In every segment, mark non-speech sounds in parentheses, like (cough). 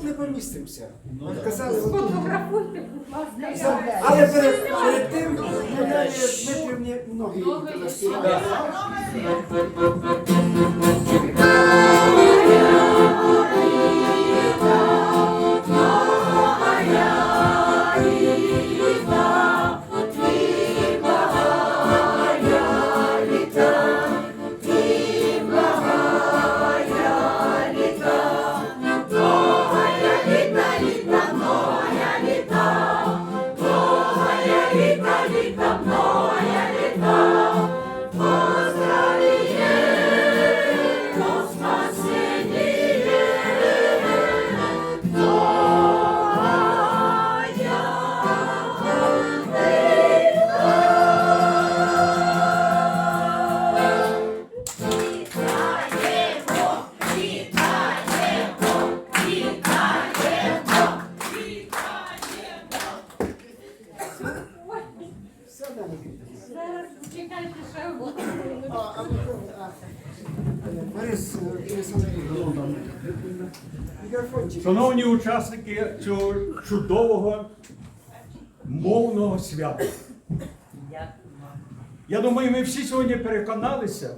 тут не помістимося. Ну, казали, от тут. Сфотографуйте, будь ласка. За- Але перед, перед тим ми Дмитрівні ноги настільки. Учасники цього чудового мовного свята. Я думаю, ми всі сьогодні переконалися,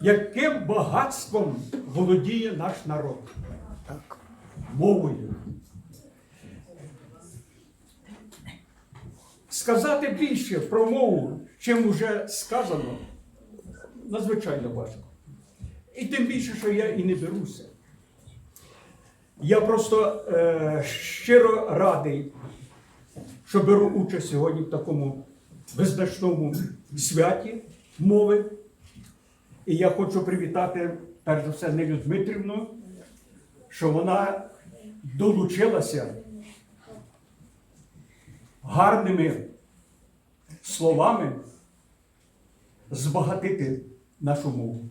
яким багатством володіє наш народ. Мовою. Сказати більше про мову, чим вже сказано, надзвичайно важко. І тим більше, що я і не беруся. Я просто е, щиро радий, що беру участь сьогодні в такому визначному святі мови. І я хочу привітати, перш за все, Нелю Дмитрівну, що вона долучилася гарними словами збагатити нашу мову.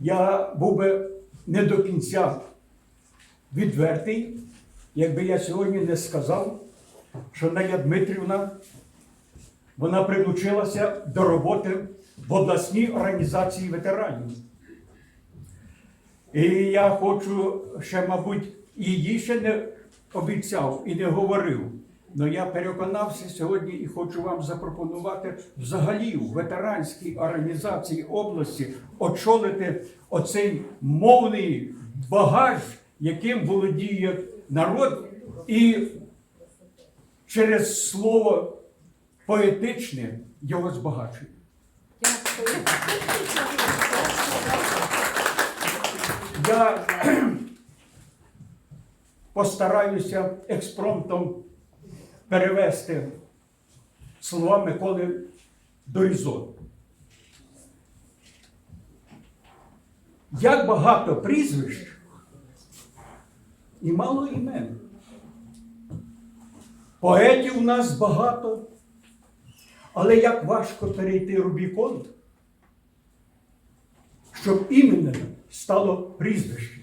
Я був би не до кінця відвертий, якби я сьогодні не сказав, що Неля Дмитрівна вона прилучилася до роботи в обласній організації ветеранів. І я хочу ще, мабуть, її ще не обіцяв і не говорив. Але я переконався сьогодні і хочу вам запропонувати взагалі в ветеранській організації області очолити оцей мовний багаж, яким володіє народ, і через слово поетичне його збагачує. Я (clears throat) постараюся експромтом перевести слова Миколи Дорізон. Як багато прізвищ і мало імен. Поетів у нас багато, але як важко перейти Рубікон, щоб іменем стало прізвище.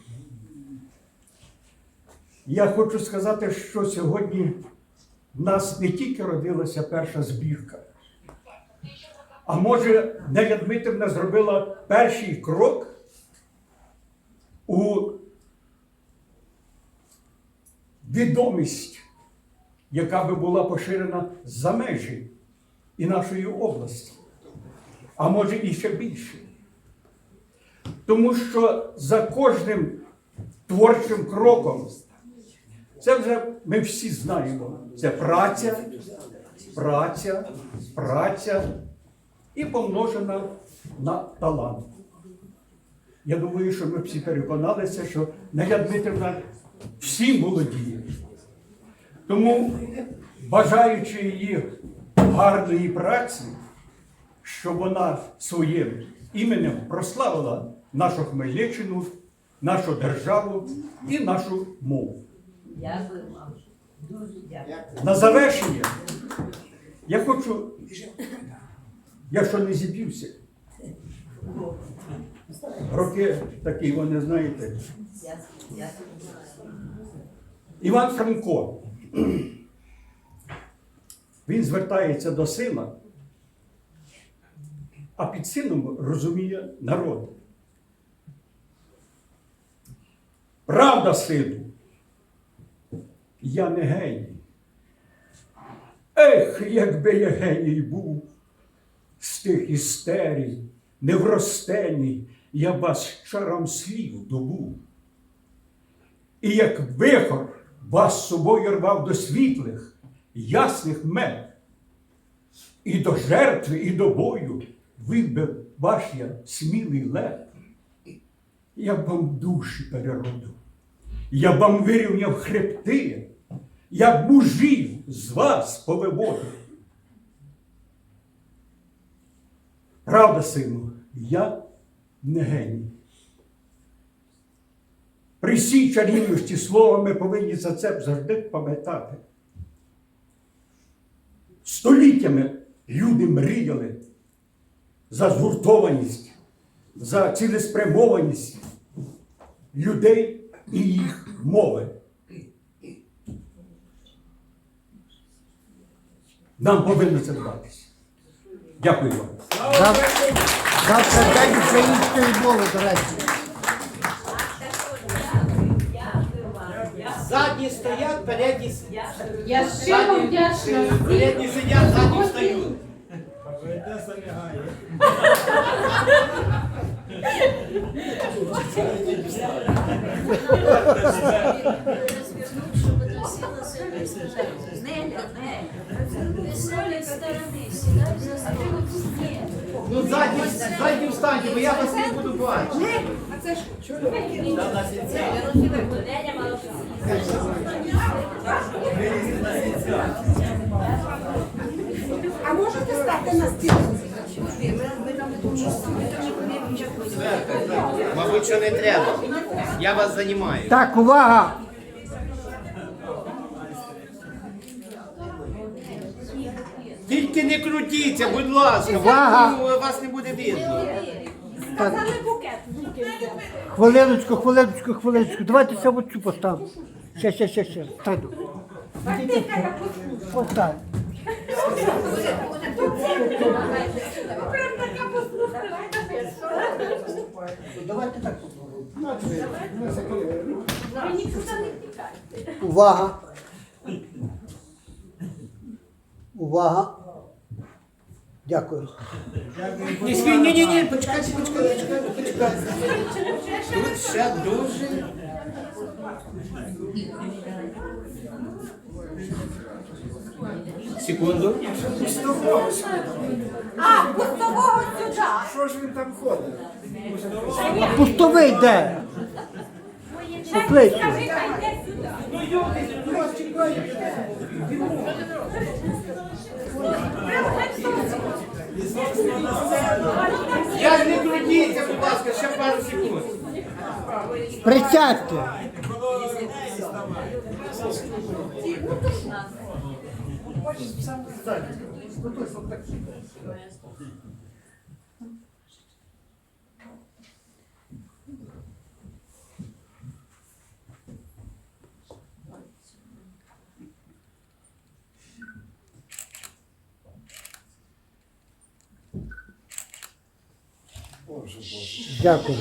Я хочу сказати, що сьогодні нас не тільки родилася перша збірка, а може, Неля Дмитрівна зробила перший крок у відомість, яка би була поширена за межі і нашої області, а може і ще більше. Тому що за кожним творчим кроком, це вже ми всі знаємо, це праця, праця, праця і помножена на талант. Я думаю, що ми всі переконалися, що Неля Дмитрівна всім володіє. Тому, бажаючи її гарної праці, щоб вона своїм іменем прославила нашу Хмельниччину, нашу державу і нашу мову. Дякую вам. На завершення я хочу, якщо не зіб'юся, роки такі, вони знаєте. Дякую. Дякую. Іван Франко. Він звертається до сина, а під сином розуміє народ. Правда, сину? Я не геній. Ех, якби я геній був з тих істерій, невростеній, я вас чарам слів добув. І як вихор вас собою рвав до світлих, ясних мед, і до жертви, і до бою вибив ваш я смілий лев. Я б вам душі переродив, я б вам вирівняв хребти, я мужів з вас повиводив. Правда, сину, я не геній. При всій чарівності слова ми повинні за це завжди пам'ятати. Століттями люди мріяли за згуртованість, за цілеспрямованість людей і їх мови. Нам повинно це вдатися. Дякую вам. Завтра день української мови, до речі. Задні стоять, передні сидять. Я щиро вдячна всім. Передні сидять, задні встають. Неля, Неля, за. Ну задні, задні встаньте, бо я вас не буду бачити. Неля молодець. А можете стати на стіл? Мабуть, що не треба. Я вас займаю. Так, увага! Тільки не крутіться, будь ласка, Увага! вас не буде видно. Сказали букет. Хвилиночку, хвилиночку, хвилиночку. Давайте це от цю поставимо. Ще, ще, ще, ще. Стану. Постав. Прям така послушна. Давайте так Ви нікуди не втікаєте. Увага. Увага. Дякую. Ні, ні, ні, ні, почекайте, почекайте, почекайте, почекайте. Тут ще дуже. Секунду. А, пустового сюди. Що ж він там ходить? Пустовий де? Покличте. Хай йде сюди. Я ж не крутіться, будь ласка, ще пару секунд. Присядьте. Дякую.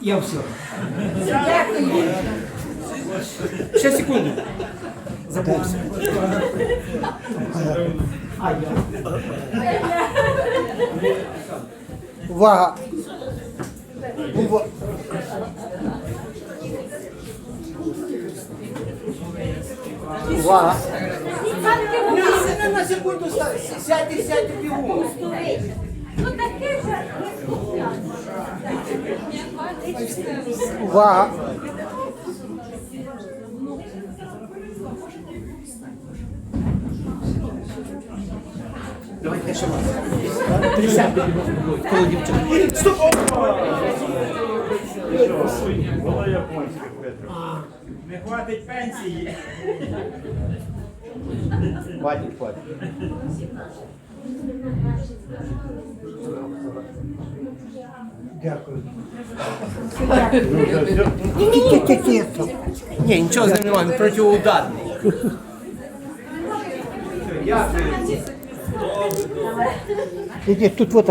Я все. Дякую. Ще секунду. Забувся. А я. Увага. Ува... Увага. На, на секунду ста- сядьте, сядьте бігом. Ну таке ж. Увага. Давайте ще раз. Присядьте. Коло дівчат. Стоп! Не хватить пенсії. Хватить, хватить. Дякую. Ті-ті-ті-ті. Ні, нічого з ним немає, він протиударний. Іди, тут вот.